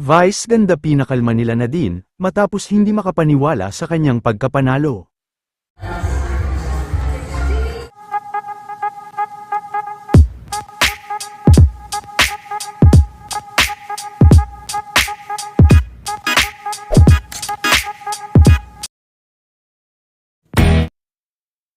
Vice ganda pinakalma nila Nadine, matapos hindi makapaniwala sa kanyang pagkapanalo.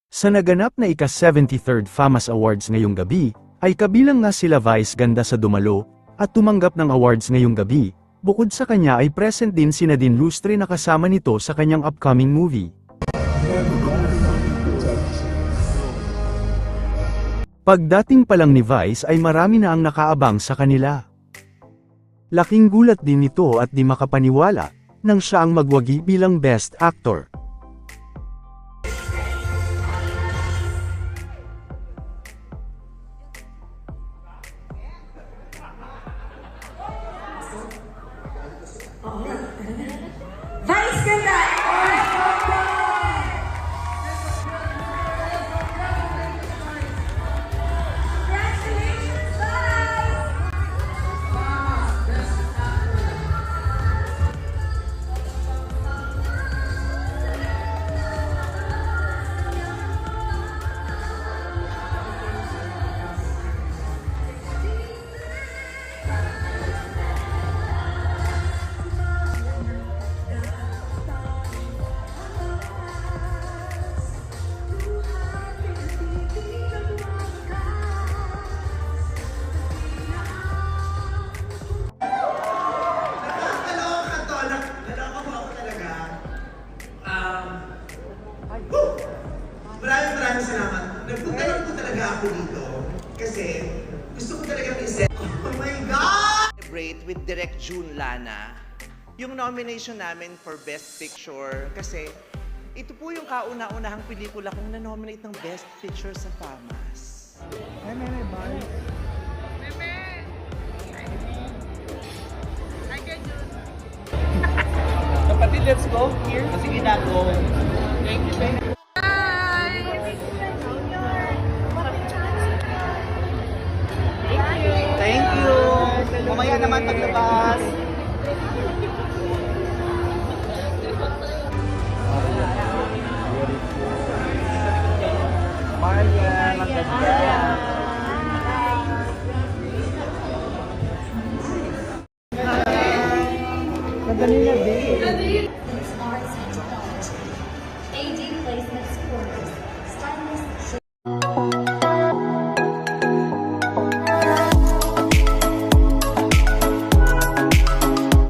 Sa naganap na ika-73rd FAMAS Awards ngayong gabi, ay kabilang nga sila Vice Ganda sa Dumalo, at tumanggap ng awards ngayong gabi. Bukod sa kanya ay present din si Nadine Lustre na kasama nito sa kanyang upcoming movie. Pagdating pa lang ni Vice ay marami na ang nakaabang sa kanila. Laking gulat din nito at di makapaniwala, nang siya ang magwagi bilang Best Actor. Ako dito. Kasi gusto ko talaga i-set. Oh my God! celebrate with Direct June Lana yung nomination namin for Best Picture kasi ito po yung kauna-unahang pelikula kong na-nominate ng Best Picture sa FAMAS. Kapatid, let's go. Here. Sige na, go. Thank you, thank you. Mamaya naman paglabas. Marian, maganda. Ganda nila, babe.